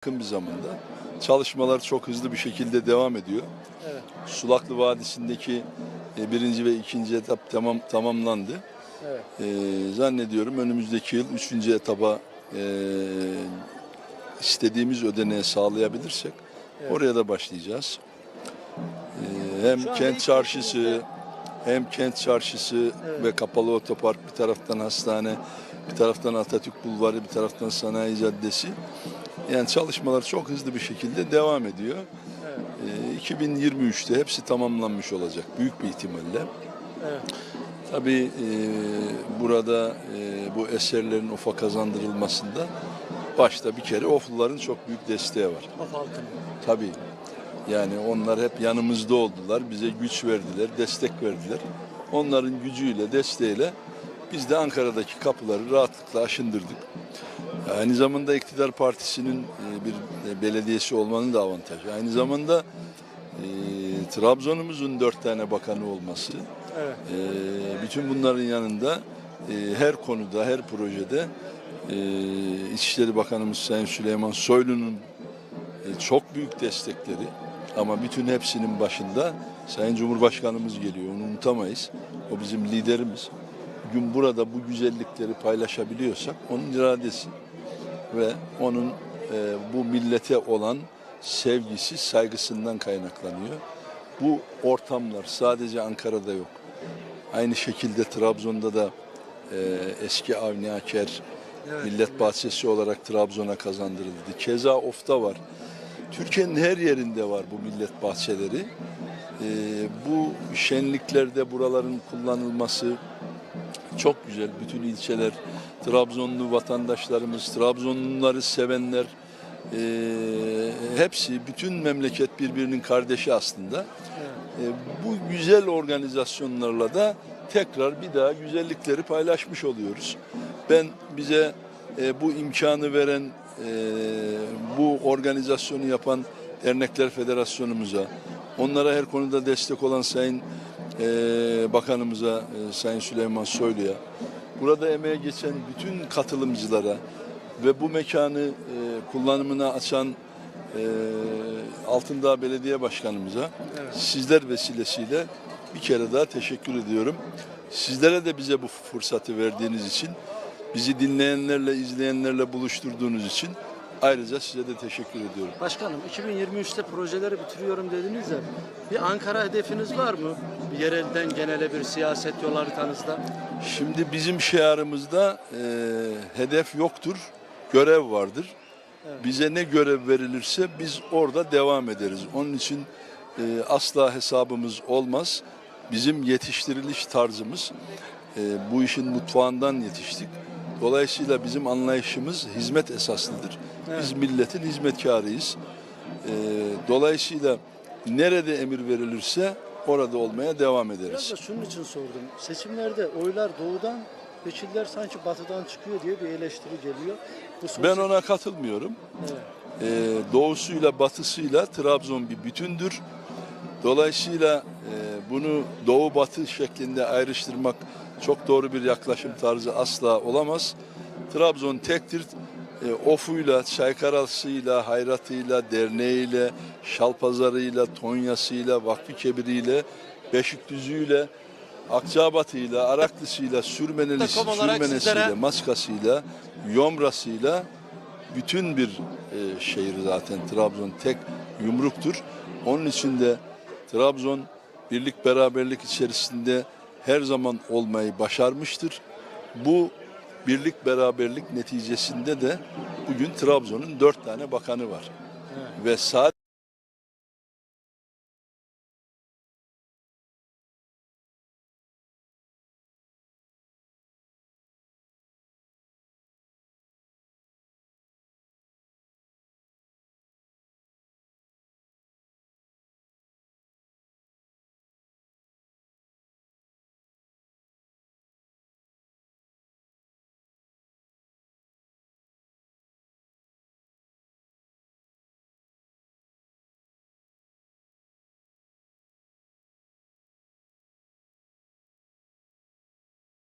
yakın bir zamanda. Çalışmalar çok hızlı bir şekilde devam ediyor. Evet. Sulaklı Vadisi'ndeki e, birinci ve ikinci etap tamam tamamlandı. Evet. E, zannediyorum önümüzdeki yıl üçüncü etaba e, istediğimiz ödeneği sağlayabilirsek Evet. oraya da başlayacağız. Hem kent çarşısı hem kent çarşısı Evet. ve kapalı otopark bir taraftan hastane, bir taraftan Atatürk Bulvarı, bir taraftan Sanayi Caddesi. Yani çalışmalar çok hızlı bir şekilde devam ediyor. Evet. Ee, 2023'te hepsi tamamlanmış olacak büyük bir ihtimalle. Evet. Tabii e, burada e, bu eserlerin OF'a kazandırılmasında başta bir kere OF'luların çok büyük desteği var. Of halkının. Tabii yani onlar hep yanımızda oldular, bize güç verdiler, destek verdiler. Onların gücüyle, desteğiyle biz de Ankara'daki kapıları rahatlıkla aşındırdık. Aynı zamanda iktidar partisinin e, bir e, belediyesi olmanın da avantajı. Aynı zamanda e, Trabzon'umuzun dört tane bakanı olması, Evet. e, bütün bunların yanında e, her konuda, her projede e, İçişleri Bakanımız Sayın Süleyman Soylu'nun e, çok büyük destekleri ama bütün hepsinin başında Sayın Cumhurbaşkanımız geliyor. Onu unutamayız. O bizim liderimiz. Bugün burada bu güzellikleri paylaşabiliyorsak onun iradesi ve onun e, bu millete olan sevgisi, saygısından kaynaklanıyor. Bu ortamlar sadece Ankara'da yok. Aynı şekilde Trabzon'da da e, eski Avni Aker Evet, Millet Bahçesi olarak Trabzon'a kazandırıldı. Keza Of'ta var. Türkiye'nin her yerinde var bu millet bahçeleri. E, bu şenliklerde buraların kullanılması çok güzel. Bütün ilçeler, Trabzonlu vatandaşlarımız, Trabzonluları sevenler, e, hepsi, bütün memleket birbirinin kardeşi aslında. E, bu güzel organizasyonlarla da tekrar bir daha güzellikleri paylaşmış oluyoruz. Ben bize e, bu imkanı veren, bu organizasyonu yapan Dernekler Federasyonumuza, onlara her konuda destek olan Sayın e, Bakanımıza, e, Sayın Süleyman Soylu'ya, burada emeğe geçen bütün katılımcılara ve bu mekanı e, kullanımına açan e, Altındağ Belediye Başkanımıza Evet. sizler vesilesiyle bir kere daha teşekkür ediyorum. Sizlere de bize bu fırsatı verdiğiniz için, bizi dinleyenlerle, izleyenlerle buluşturduğunuz için ayrıca size de teşekkür ediyorum. Başkanım 2023'te projeleri bitiriyorum dediniz ya. Bir Ankara hedefiniz var mı? Bir yerelden genele bir siyaset yol haritanızda. Şimdi bizim şiarımızda e, hedef yoktur, görev vardır. Evet. Bize ne görev verilirse biz orada devam ederiz. Onun için e, asla hesabımız olmaz. Bizim yetiştiriliş tarzımız e, bu işin mutfağından yetiştik. Dolayısıyla bizim anlayışımız hizmet esaslıdır. Biz milletin hizmetkarıyız. E, dolayısıyla nerede emir verilirse orada olmaya devam ederiz. Biraz da şunun için sordum. Seçimlerde oylar doğudan, seçimler sanki batıdan çıkıyor diye bir eleştiri geliyor. Bu son Ben ona katılmıyorum. Evet. Ee, doğusuyla batısıyla Trabzon bir bütündür. Dolayısıyla e, bunu doğu batı şeklinde ayrıştırmak çok doğru bir yaklaşım tarzı asla olamaz. Trabzon tektir. E, ofuyla, Çaykarası'yla, Hayrat'ıyla, derneğiyle, Şalpazarı'yla, Tonya'sıyla, Vakfı Kebiri'yle, Beşikdüzü'yle, Akçabat'ıyla, Araklısı'yla, Sürmenelisi, Sürmenesi'yle, sizlere- Maskası'yla, Yomra'sıyla bütün bir e, şehir zaten Trabzon tek yumruktur. Onun için de Trabzon birlik beraberlik içerisinde her zaman olmayı başarmıştır. Bu birlik beraberlik neticesinde de bugün Trabzon'un dört tane bakanı var. Ve sadece